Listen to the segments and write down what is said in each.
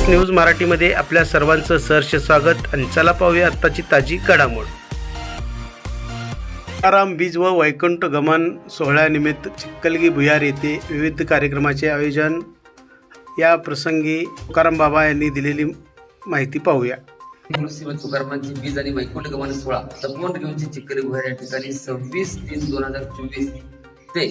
S news मराठीमध्ये आपल्या सर्वांचं सहर्ष स्वागत आणि चला पाहूया आत्ताची ताजी घडामोड. तुकाराम बीज व वैकुंठ गमन सोहळ्यानिमित्त चिक्कलगी भुयार येथे विविध कार्यक्रमाचे आयोजन. या प्रसंगी तुकाराम बाबा यांनी दिलेली माहिती पाहूया. तुकारामांची बीज आणि वैकुंठ गमन सोहळा तपोवन घेऊनची चिक्कली भुयार या ठिकाणी सव्वीस तीन दोन हजार चोवीस ते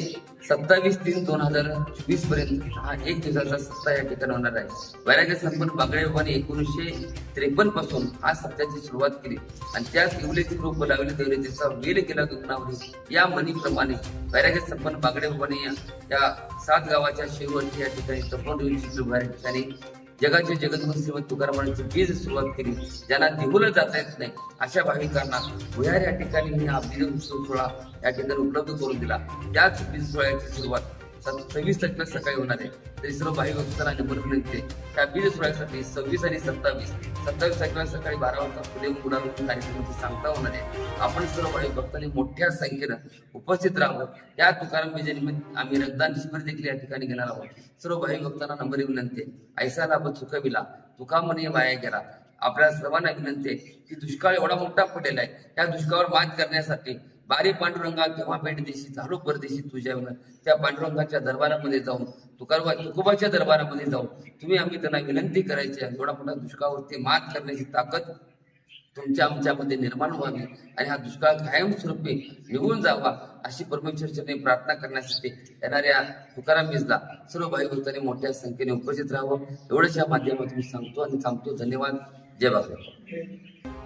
सत्तावीस तीन दोन हजार चोवीसपर्यंत हा एक दिवसाचा सप्ताह या ठिकाणी होणार आहे. वैराग्य संपन्न बागडे एकोणीसशे त्रेपन्नपासून हा सप्ताहाची सुरुवात केली. आणि त्यात एवढेच रूप बोलावले तेवढे त्याचा वेल केला गगनावरी या म्हणीप्रमाणे वैराग्य संपन्न बागडे बाबांनी या- सात गावाच्या शेवटच्या या ठिकाणी तपोवन घेऊन चिखली गुहार ठिकाणी जगाचे जगद्गुरु श्रीमंत तुकारामांची बीज सुरुवात केली. ज्यांना देहुला जाता येत नाही अशा भाविकांना भुयार या ठिकाणी हा बीज सोहळा या ठिकाणी उपलब्ध करून दिला. त्याच बीज सोहळ्याची सुरुवात सव्वीस तारखेला सकाळी होणार आहे. तरी सर्व भाविक भक्तांना नंबर विनंती त्या बीज सोहळ्यासाठी सव्वीस आणि सत्तावीस. सत्तावीस तारखेला सकाळी बारा वाजता पुढे गुडारोपण कार्यक्रमाची सांगता होणार आहे. आपण सर्व भाविक भक्तांनी मोठ्या संख्येनं उपस्थित राहावं. या तुकाराम बीजेनिमित्त आम्ही रक्तदान शिबिर देखील या ठिकाणी घेणार आहोत. सर्व भाई भक्तांना नंबर विनंती ऐसा लाभ चुकविला तुका म्हणे वाया गेला. आपल्या सर्वांना विनंती आहे की दुष्काळ एवढा मोठा पडेल आहे. या दुष्काळावर मात करण्यासाठी बारी पांडुरंगा केव्हा भेट देशी झालो परदेशी तुझ्या त्या पांडुरंगाच्या दरबारामध्ये जाऊन तुकारवा तुकोबाच्या दरबारामध्ये जाऊन तुम्ही आम्ही त्यांना विनंती करायची आहे. एवढा मोठा दुष्काळावरती मात करण्याची ताकद तुमच्या आमच्यामध्ये निर्माण व्हावी आणि हा दुष्काळ कायमस्वरूपी निघून जावा अशी परमेश्वरचरणी प्रार्थना करण्यासाठी येणाऱ्या तुकाराम मिसला सर्व भाई भक्तांनी मोठ्या संख्येने उपस्थित राहावं. एवढंच या माध्यमातून सांगतो आणि थांबतो. धन्यवाद. जय बाबा.